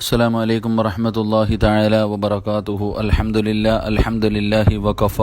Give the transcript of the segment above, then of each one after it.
അസ്സാം വലൈക്കും വറഹമത്തല്ലാഹി താല വബർക്കാത്തുഹു അലഹമുല്ല അലഹമുല്ലാഹി വഖഫ.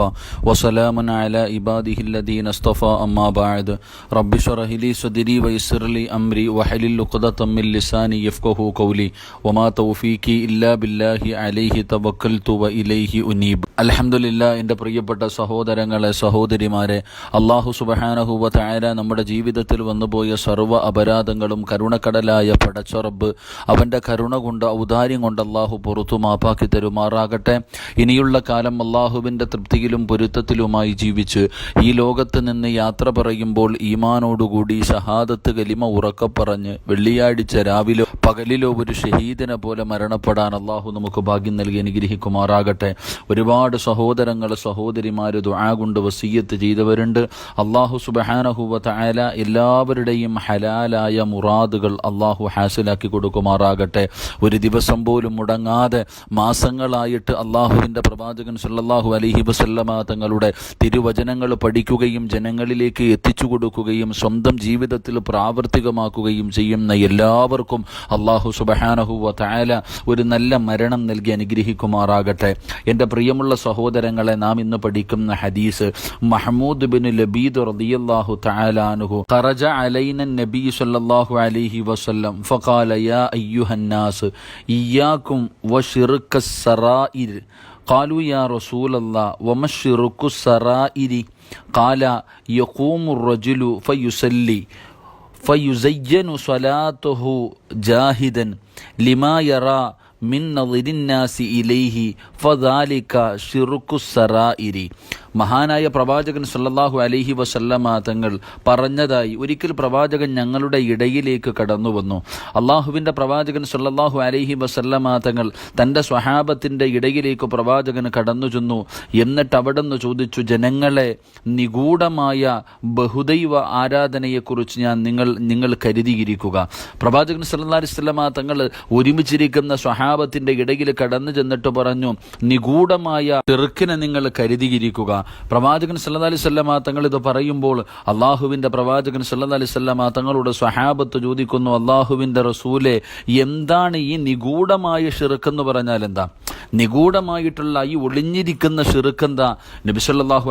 വസലാമൻ അല ഇബാദിഹില്ലദീൻ അസ്തഫ. അമ്മാബാദ് റബ്ബിഷറഹിലി സദിരി വൈസർലി അംരി വഹലിൽ ഉഖദത്തമ്മിൽ ലിസാനി യഫ്കഹു കൗലി വമാ തൗഫീഖി ഇല്ലാ ബില്ലാഹി അലൈഹി തവക്കൽത്തു വ ഇലൈഹി ഉനീബ്. അലഹമുല്ല എന്റെ പ്രിയപ്പെട്ട സഹോദരങ്ങളെ സഹോദരിമാരെ അള്ളാഹു സുബഹാനഹുവ താര നമ്മുടെ ജീവിതത്തിൽ വന്നുപോയ സർവ അപരാധങ്ങളും കരുണക്കടലായ പടച്ചറബ് അവന്റെ കരുണ കൊണ്ട് ഔദാര്യം കൊണ്ട് അള്ളാഹു പുറത്തു മാപ്പാക്കി തരുമാറാകട്ടെ. ഇനിയുള്ള കാലം അള്ളാഹുവിന്റെ തൃപ്തിയിലും പൊരുത്തത്തിലുമായി ജീവിച്ച് ഈ ലോകത്ത് നിന്ന് യാത്ര പറയുമ്പോൾ ഈമാനോടുകൂടി ഷഹാദത്ത് കലിമ ഉറക്കപ്പറഞ്ഞ് വെള്ളിയാഴ്ച രാവിലോ പകലിലോ ഒരു ഷഹീദിനെ പോലെ മരണപ്പെടാൻ അള്ളാഹു നമുക്ക് ഭാഗ്യം നൽകി അനുഗ്രഹിക്കുമാറാകട്ടെ. ഒരുപാട് സഹോദരങ്ങൾ സഹോദരിമാർ ദുആ കൊണ്ട് വസീയത്ത് ചെയ്തവരുണ്ട്. അള്ളാഹു സുബഹാനഹുവ തആല എല്ലാവരുടെയും ഹലാലായ മുറാദുകൾ അള്ളാഹു ഹാസിലാക്കി കൊടുക്കുമാറാകട്ടെ. ഒരു ദിവസം പോലും മുടങ്ങാതെ മാസങ്ങളായിട്ട് അള്ളാഹുവിന്റെ പ്രവാചകൻ സല്ലല്ലാഹു അലഹി വസല്ലമ തങ്ങളുടെ തിരുവചനങ്ങൾ പഠിക്കുകയും ജനങ്ങളിലേക്ക് എത്തിച്ചു കൊടുക്കുകയും സ്വന്തം ജീവിതത്തിൽ പ്രാവർത്തികമാക്കുകയും ചെയ്യുന്ന എല്ലാവർക്കും അള്ളാഹു സുബഹാനഹുവ തആല ഒരു നല്ല മരണം നൽകി അനുഗ്രഹിക്കുമാറാകട്ടെ. എന്റെ പ്രിയമുള്ള സഹോദരങ്ങളെ നാം ഇന്ന് പഠിക്കുന്ന ഹദീസ് മഹ്മൂദ് ബിൻ ലബീദ് റളിയല്ലാഹു തആല അൻഹു. ഖറജ അലൈന നബി സല്ലല്ലാഹു അലൈഹി വസല്ലം ഫഖാല യാ അയ്യുഹന്നാസ് إياكم وشرك السرائر. قالوا يا رسول الله وما الشرك السرائر؟ قال يقوم الرجل فيصلي فيزين صلاته جاهدا لما يرى من نظر الناس إليه فذلك شرك السرائر. മഹാനായ പ്രവാചകൻ സല്ലാഹു അലിഹി വസല്ലമ തങ്ങൾ പറഞ്ഞതായി ഒരിക്കൽ പ്രവാചകൻ ഞങ്ങളുടെ ഇടയിലേക്ക് കടന്നു വന്നു അള്ളാഹുവിന്റെ പ്രവാചകൻ സല്ലാഹു അലിഹി വസല്ലമ തങ്ങൾ തന്റെ സ്വഹാബത്തിന്റെ ഇടയിലേക്ക് പ്രവാചകൻ കടന്നു ചെന്നു. എന്നിട്ട് അവിടെ നിന്ന് ചോദിച്ചു ജനങ്ങളെ നിഗൂഢമായ ബഹുദൈവ ആരാധനയെക്കുറിച്ച് ഞാൻ നിങ്ങൾ നിങ്ങൾ കരുതിയിരിക്കുക. പ്രവാചകൻ സല്ലല്ലാഹു അലൈഹി വസല്ലമ തങ്ങൾ ഒരുമിച്ചിരിക്കുന്ന സ്വഹാബത്തിന്റെ ഇടയിൽ കടന്നു ചെന്നിട്ട് പറഞ്ഞു നിഗൂഢമായ തെറുക്കിനെ നിങ്ങൾ കരുതിയിരിക്കുക. പ്രവാചകൻ സല്ലാ അലൈഹി തങ്ങൾ ഇത് പറയുമ്പോൾ അള്ളാഹുവിന്റെ പ്രവാചകൻ സല്ലല്ലാഹു അലൈഹി വസല്ലമ തങ്ങളുടെ സ്വഹാബത്ത് ചോദിക്കുന്നു അള്ളാഹുവിന്റെ റസൂലെ എന്താണ് ഈ നിഗൂഢമായ ഷിറുക്കെന്ന് പറഞ്ഞാൽ എന്താ? നിഗൂഢമായിട്ടുള്ള ഈ ഒളിഞ്ഞിരിക്കുന്ന ഷിറുക്കെന്താ നബി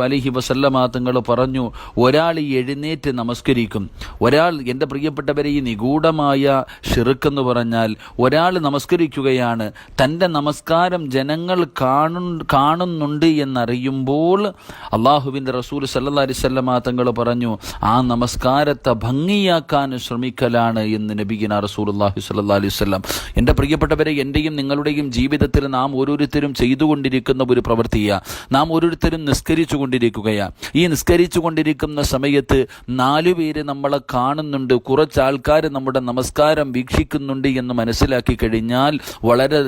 അലഹി വസല്ലമ തങ്ങൾ പറഞ്ഞു ഒരാൾ എഴുന്നേറ്റ് നമസ്കരിക്കും. ഒരാൾ എന്റെ പ്രിയപ്പെട്ടവരെ ഈ നിഗൂഢമായ ഷിറുക്കെന്ന് പറഞ്ഞാൽ ഒരാൾ നമസ്കരിക്കുകയാണ്. തന്റെ നമസ്കാരം ജനങ്ങൾ കാണു കാണുന്നുണ്ട് എന്നറിയുമ്പോൾ അള്ളാഹുവിന്റെ റസൂൽ സല്ലാ അലിസ്വല്ലമ തങ്ങൾ പറഞ്ഞു ആ നമസ്കാരത്തെ ഭംഗിയാക്കാൻ ശ്രമിക്കലാണ് എന്ന് നബിഗിന റസൂൽ അള്ളാഹു സല്ലാ അലൈവല്ലം എന്റെ പ്രിയപ്പെട്ടവരെ എന്റെയും നിങ്ങളുടെയും ജീവിതത്തിൽ നാം ഓരോരുത്തരും ചെയ്തുകൊണ്ടിരിക്കുന്ന ഒരു പ്രവൃത്തിയാണ് നാം ഓരോരുത്തരും നിസ്കരിച്ചു കൊണ്ടിരിക്കുകയാണ് ഈ നിസ്കരിച്ചു കൊണ്ടിരിക്കുന്ന സമയത്ത് നാലു പേര് നമ്മളെ കാണുന്നുണ്ട്. കുറച്ച് ആൾക്കാർ നമ്മുടെ നമസ്കാരം വീക്ഷിക്കുന്നുണ്ട് എന്ന് മനസ്സിലാക്കി കഴിഞ്ഞാൽ വളരെ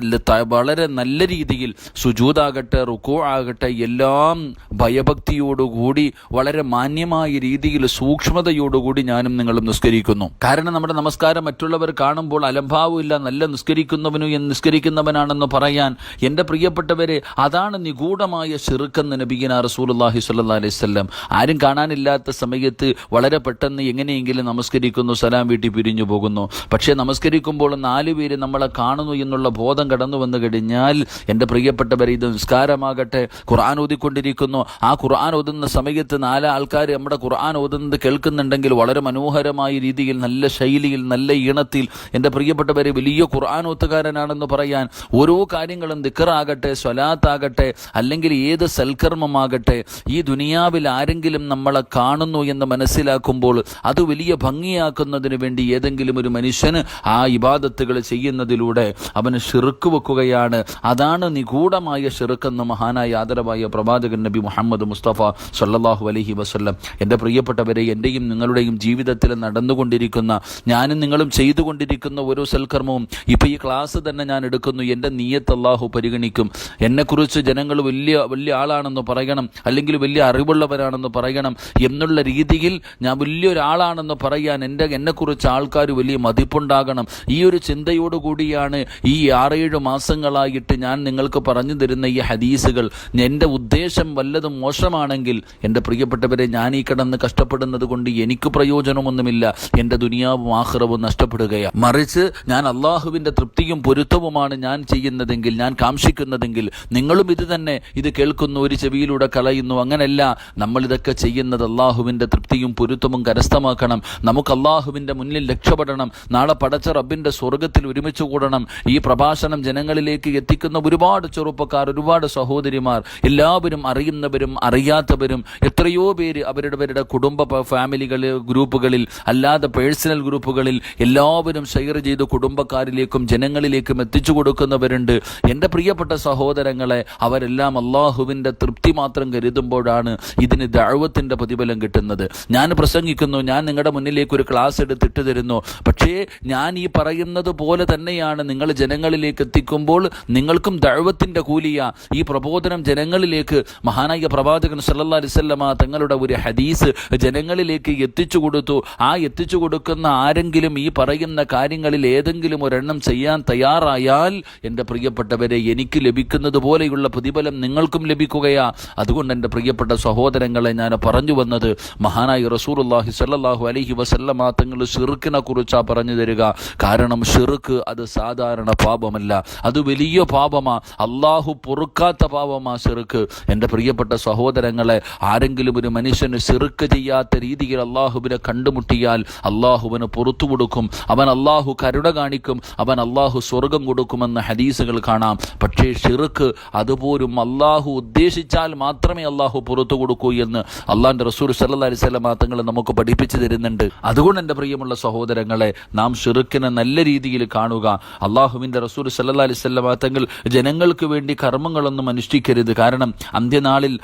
വളരെ നല്ല രീതിയിൽ സുജൂതാകട്ടെ റുക്കോ ആകട്ടെ എല്ലാം ഭയഭക്തിയോടുകൂടി വളരെ മാന്യമായ രീതിയിൽ സൂക്ഷ്മതയോടുകൂടി ഞാനും നിങ്ങളും നിസ്കരിക്കുന്നു. കാരണം നമ്മുടെ നമസ്കാരം മറ്റുള്ളവർ കാണുമ്പോൾ അലംഭാവമില്ല. നല്ല നിസ്കരിക്കുന്നവനു നിസ്കരിക്കുന്നവനാണെന്ന് പറയാൻ എന്റെ പ്രിയപ്പെട്ടവരെ അതാണ് നിഗൂഢമായ ചെറുക്കം നബിഗിന റസൂലുള്ളാഹി സ്വല്ലല്ലാഹി അലൈഹി വസല്ലം. ആരും കാണാനില്ലാത്ത സമയത്ത് വളരെ പെട്ടെന്ന് എങ്ങനെയെങ്കിലും നമസ്കരിക്കുന്നു സലാം വീട്ടി പിരിഞ്ഞു പോകുന്നു. പക്ഷേ നമസ്കരിക്കുമ്പോൾ നാല് പേര് നമ്മളെ കാണുന്നു എന്നുള്ള ബോധം കടന്നു വന്നു കഴിഞ്ഞാൽ എന്റെ പ്രിയപ്പെട്ടവരെ ഇത് നിസ്കാരമാകട്ടെ ഖുർആൻ ഓതിക്കൊണ്ടിരിക്കുന്നു. ആ ഖുർആൻ ഓതുന്ന സമയത്ത് നാല് ആൾക്കാർ നമ്മുടെ ഖുർആൻ ഓതുന്നത് കേൾക്കുന്നുണ്ടെങ്കിൽ വളരെ മനോഹരമായ രീതിയിൽ നല്ല ശൈലിയിൽ നല്ല ഈണത്തിൽ എന്റെ പ്രിയപ്പെട്ടവരെ വലിയ ഖുർആൻ ഓത്തുകാരനാണെന്ന് പറയാൻ ഓരോ കാര്യങ്ങളും ദിക്കറാകട്ടെ സ്വലാത്താകട്ടെ അല്ലെങ്കിൽ ഏത് സൽക്കർമ്മമാകട്ടെ ഈ ദുനിയാവിൽ ആരെങ്കിലും നമ്മളെ കാണുന്നു എന്ന് മനസ്സിലാക്കുമ്പോൾ അത് വലിയ ഭംഗിയാക്കുന്നതിന് വേണ്ടി ഏതെങ്കിലും ഒരു മനുഷ്യന് ആ ഇബാദത്തുകൾ ചെയ്യുന്നതിലൂടെ അവന് ഷിറുക്ക് വെക്കുകയാണ്. അതാണ് നിഗൂഢമായ ഷിറുക്കെന്ന് മഹാനായ ആദരവായ പ്രവാചകൻ നബി മുഹമ്മദ് മുസ്തഫ സല്ലാഹു അലഹി വസ്ല്ലം. എന്റെ പ്രിയപ്പെട്ടവരെ എന്റെയും നിങ്ങളുടെയും ജീവിതത്തിൽ നടന്നുകൊണ്ടിരിക്കുന്ന ഞാനും നിങ്ങളും ചെയ്തുകൊണ്ടിരിക്കുന്ന ഓരോ സൽക്കർമ്മവും ഇപ്പോൾ ഈ ക്ലാസ് തന്നെ ഞാൻ എടുക്കുന്നു. എന്റെ നീയത്ത് അള്ളാഹു പരിഗണിക്കും. എന്നെക്കുറിച്ച് ജനങ്ങൾ വലിയ വലിയ ആളാണെന്ന് പറയണം അല്ലെങ്കിൽ വലിയ അറിവുള്ളവരാണെന്ന് പറയണം എന്നുള്ള രീതിയിൽ ഞാൻ വലിയൊരാളാണെന്ന് പറയാൻ എന്റെ എന്നെക്കുറിച്ച് ആൾക്കാർ വലിയ മതിപ്പുണ്ടാകണം. ഈ ഒരു ചിന്തയോടുകൂടിയാണ് ഈ ആറേഴ് മാസങ്ങളായിട്ട് ഞാൻ നിങ്ങൾക്ക് പറഞ്ഞു തരുന്ന ഈ ഹദീസുകൾ. എന്റെ ഉദ്ദേശം വല്ലതും മോശമാണെങ്കിൽ എന്റെ പ്രിയപ്പെട്ടവരെ ഞാൻ ഈ കിടന്ന് കഷ്ടപ്പെടുന്നത് കൊണ്ട് എനിക്ക് പ്രയോജനമൊന്നുമില്ല. എന്റെ ദുനിയാവും ആഹ്റവും നഷ്ടപ്പെടുകയാണ്. മറിച്ച് ഞാൻ അള്ളാഹുവിന്റെ തൃപ്തിയും പൊരുത്തവുമാണ് ഞാൻ ചെയ്യുന്നതെങ്കിൽ ഞാൻ കാംക്ഷിക്കുന്നതെങ്കിൽ നിങ്ങളും ഇത് തന്നെ ഇത് കേൾക്കുന്നു ഒരു ചെവിയിലൂടെ കളയുന്നു അങ്ങനല്ല നമ്മളിതൊക്കെ ചെയ്യുന്നത് അള്ളാഹുവിന്റെ തൃപ്തിയും പൊരുത്തവും കരസ്ഥമാക്കണം. നമുക്ക് അള്ളാഹുവിന്റെ മുന്നിൽ രക്ഷപ്പെടണം. നാളെ പടച്ച റബ്ബിന്റെ സ്വർഗത്തിൽ ഒരുമിച്ച് കൂടണം. ഈ പ്രഭാഷണം ജനങ്ങളിലേക്ക് എത്തിക്കുന്ന ഒരുപാട് ചെറുപ്പക്കാർ ഒരുപാട് സഹോദരിമാർ എല്ലാവരും അറിയുന്നവരും അറിയാത്തവരും എത്രയോ പേര് അവരുടെ കുടുംബ ഫാമിലികൾ ഗ്രൂപ്പുകളിൽ അല്ലാതെ പേഴ്സണൽ ഗ്രൂപ്പുകളിൽ എല്ലാവരും ഷെയർ ചെയ്ത് കുടുംബക്കാരിലേക്കും ജനങ്ങളിലേക്കും എത്തിച്ചു കൊടുക്കുന്നവരുണ്ട്. എന്റെ പ്രിയപ്പെട്ട സഹോദരങ്ങളെ അവരെല്ലാം അള്ളാഹുവിന്റെ തൃപ്തി മാത്രം കരുതുമ്പോഴാണ് ഇതിന് ദഴവത്തിന്റെ പ്രതിഫലം കിട്ടുന്നത്. ഞാൻ പ്രസംഗിക്കുന്നു ഞാൻ നിങ്ങളുടെ മുന്നിലേക്ക് ഒരു ക്ലാസ് എടുത്തിട്ട് തരുന്നു. പക്ഷേ ഞാൻ ഈ പറയുന്നത് പോലെ തന്നെയാണ് നിങ്ങൾ ജനങ്ങളിലേക്ക് എത്തിക്കുമ്പോൾ നിങ്ങൾക്കും ദഴവത്തിന്റെ കൂലിയ. ഈ പ്രബോധനം ജനങ്ങളിലേക്ക് മഹാനായ പ്രവാചകൻ സല്ലാ അലൈഹി വസല്ലമ തങ്ങളുടെ ഒരു ഹദീസ് ജനങ്ങളിലേക്ക് എത്തിച്ചു കൊടുത്തു. ആ എത്തിച്ചു കൊടുക്കുന്ന ആരെങ്കിലും ഈ പറയുന്ന കാര്യങ്ങളിൽ ഏതെങ്കിലും ഒരെണ്ണം ചെയ്യാൻ തയ്യാറായാൽ എന്റെ പ്രിയപ്പെട്ടവരെ എനിക്ക് ലഭിക്കുന്നത് പോലെയുള്ള പ്രതിഫലം നിങ്ങൾക്കും ലഭിക്കുകയാ. അതുകൊണ്ട് എന്റെ പ്രിയപ്പെട്ട സഹോദരങ്ങളെ ഞാൻ പറഞ്ഞു വന്നത് മഹാനായ റസൂലുള്ളാഹി സ്വല്ലല്ലാഹു അലൈഹി വസല്ലമ തങ്ങൾ ഷിറുക്കിനെ കുറിച്ചാണ് പറഞ്ഞു തരിക. കാരണം ഷിറുക്ക് അത് സാധാരണ പാപമല്ല. അത് വലിയ പാപമാ. അള്ളാഹു പൊറുക്കാത്ത പാപമാ ഷിറുക്ക് എന്റെ പ്രിയപ്പെട്ട സഹോദരങ്ങളെ ആരെങ്കിലും ഒരു മനുഷ്യന് ഷിറുക്ക് ചെയ്യാത്ത രീതിയിൽ അള്ളാഹുവിനെ കണ്ടുമുട്ടിയാൽ അള്ളാഹുവിന് പുറത്തു കൊടുക്കും. അവൻ അള്ളാഹു കരുണ കാണിക്കും. അവൻ അള്ളാഹു സ്വർഗം കൊടുക്കുമെന്ന് ഹദീസുകൾ കാണാം. പക്ഷേ ഷിർക്ക് അതുപോലും അള്ളാഹു ഉദ്ദേശിച്ചാൽ മാത്രമേ അള്ളാഹു പുറത്തു കൊടുക്കൂ എന്ന് അള്ളാഹിന്റെ റസൂൽ അലൈഹി വസല്ലം തങ്ങൾ നമുക്ക് പഠിപ്പിച്ചു തരുന്നുണ്ട്. അതുകൊണ്ട് എന്റെ പ്രിയമുള്ള സഹോദരങ്ങളെ നാം ഷിറുക്കിനെ നല്ല രീതിയിൽ കാണുക. അള്ളാഹുവിന്റെ റസൂൽ സല്ലല്ലാഹു അലൈഹി വസല്ലം തങ്ങൾ ജനങ്ങൾക്ക് വേണ്ടി കർമ്മങ്ങളൊന്നും അനുഷ്ഠിക്കരുത്. കാരണം അന്ത്യനാളിൽ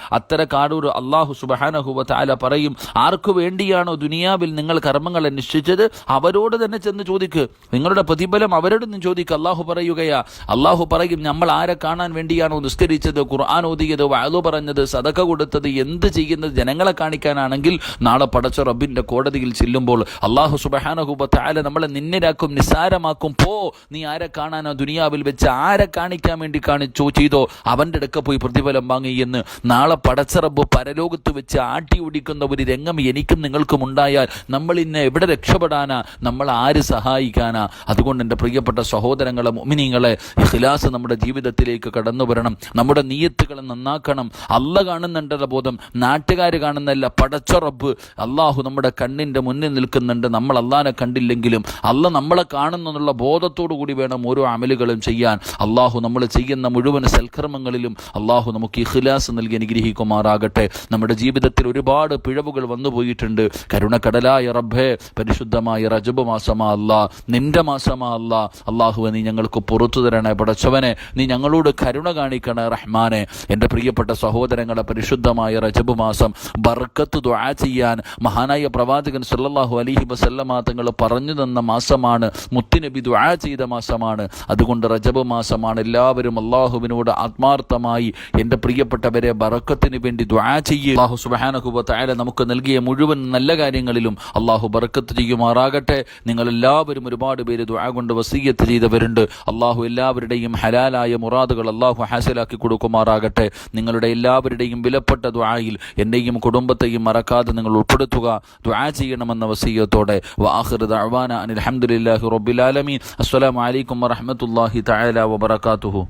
കാടൂർ അള്ളാഹു സുബഹാനഹുവ താല പറയും ആർക്കു വേണ്ടിയാണോ ദുനിയാവിൽ നിങ്ങൾ കർമ്മങ്ങൾ അനുഷ്ഠിച്ചത്? അവരോട് തന്നെ ചെന്ന് ചോദിക്കുക നിങ്ങളുടെ പ്രതിഫലം അവരോട് നിന്ന് ചോദിക്കുക അള്ളാഹു പറയുകയാ. അള്ളാഹു പറയും നമ്മൾ ആരെ കാണാൻ വേണ്ടിയാണോ നിസ്കരിച്ചത് ഖുർആൻ ഓതിയത് വാഴു പറഞ്ഞത് സതക കൊടുത്തത് എന്ത് ചെയ്യുന്നത് ജനങ്ങളെ കാണിക്കാനാണെങ്കിൽ നാളെ പടച്ച റബ്ബിന്റെ കോടതിയിൽ ചെല്ലുമ്പോൾ അള്ളാഹു സുബഹാനഹുബത്തായ നമ്മളെ നിന്നിരാക്കും നിസ്സാരമാക്കും. പോ നീ ആരെ കാണാനോ ദുനിയാവിൽ വെച്ച് ആരെ കാണിക്കാൻ വേണ്ടി കാണിച്ചോ ചെയ്തോ അവന്റെ അടുക്ക പോയി പ്രതിഫലം വാങ്ങി എന്ന് നാളെ പടച്ച റബ്ബ് പരലോകത്ത് വെച്ച് ആട്ടി ഓടിക്കുന്ന ഒരു രംഗം എനിക്കും നിങ്ങൾക്കും ഉണ്ടായാൽ നമ്മൾ ഇന്ന് എവിടെ രക്ഷപ്പെടാനാ? നമ്മൾ ആര് സഹായിക്കാനാ? അതുകൊണ്ട് എന്റെ പ്രിയപ്പെട്ട സഹോദരങ്ങളെ മൊമിനിങ്ങളെ ഖിലാസ് നമ്മുടെ ജീവിതത്തിലേക്ക് കടന്നു വരണം. നമ്മുടെ നീയത്തുകൾ നന്നാക്കണം. അല്ല കാണുന്നുണ്ടല്ല ബോധം. നാട്ടുകാർ കാണുന്നല്ല പടച്ച റബ്ബ് അള്ളാഹു നമ്മുടെ കണ്ണിന്റെ മുന്നിൽ നിൽക്കുന്നുണ്ട്. നമ്മൾ അള്ളാനെ കണ്ടില്ലെങ്കിലും അല്ല നമ്മളെ കാണുന്നു എന്നുള്ള ബോധത്തോടു കൂടി വേണം ഓരോ അമലുകളും ചെയ്യാൻ. അള്ളാഹു നമ്മൾ ചെയ്യുന്ന മുഴുവൻ സൽക്കർമ്മങ്ങളിലും അള്ളാഹു നമുക്ക് ഇഖ്ലാസ് നൽകി അനുഗ്രഹിക്കുമാറാകട്ടെ. നമ്മുടെ ജീവിതത്തിൽ ഒരുപാട് പിഴവുകൾ വന്നു പോയിട്ടുണ്ട്. കരുണക്കടലായ റബ്ബേ പരിശുദ്ധമായ റജബ് മാസമാ അല്ല. നിന്റെ മാസമാ അല്ല. അള്ളാഹുവെ നീ ഞങ്ങൾക്ക് പുറത്തു തരണേ. പടച്ചവനെ നീ ഞങ്ങളോട് കരുണ കാണിക്കണേ റഹ്മാനെ. എന്റെ പ്രിയപ്പെട്ട സഹോദരങ്ങളെ പരിശുദ്ധമായ റജബ് മാസം ബർക്കത്ത് ദ്വാ ചെയ്യാൻ മഹാനായ പ്രവാചകൻ സല്ലാഹു അലൈഹി വസല്ലമ തങ്ങൾ പറഞ്ഞു തന്ന മാസമാണ്. മുത്തുനബി ദ്വാ ചെയ്ത മാസമാണ്. അതുകൊണ്ട് റജബ് മാസമാണ് എല്ലാവരും അള്ളാഹുവിനോട് ആത്മാർത്ഥമായി എന്റെ പ്രിയപ്പെട്ടവരെ ബറക്കത്തിന് വേണ്ടി ദ്വാ ചെയ്യുക അള്ളാഹു വ നമുക്ക് നൽകിയ മുഴുവൻ നല്ല കാര്യങ്ങളിലും അള്ളാഹു ബറക്കത്ത് ചെയ്യുമാറാകട്ടെ. നിങ്ങളെല്ലാവരും ഒരുപാട് പേര് ദ്വാ കൊണ്ട് വസീയത്ത് ചെയ്തവരുണ്ട്. അള്ളാഹു എല്ലാവരുടെയും ഹലാലായ മുറാദുകൾ അള്ളാഹു ഹാസിലാക്കി കൊടുക്കുമാറാകട്ടെ. നിങ്ങളുടെ എല്ലാവരുടെയും വിലപ്പെട്ട ദ്വായിൽ എന്നെയും കുടുംബത്തെയും മറക്കാതെ നിങ്ങൾ ഉൾപ്പെടുത്തുക. ദ്വാ ചെയ്യണമെന്ന വസീയത്തോടെ. വാഹിർ ദഅവാന അനിൽ ഹംദുലില്ലാഹി റബ്ബിൽ ആലമീൻ. അസ്സലാമു അലൈക്കും വറഹ്മത്തുള്ളാഹി തആല വബറകാതുഹു.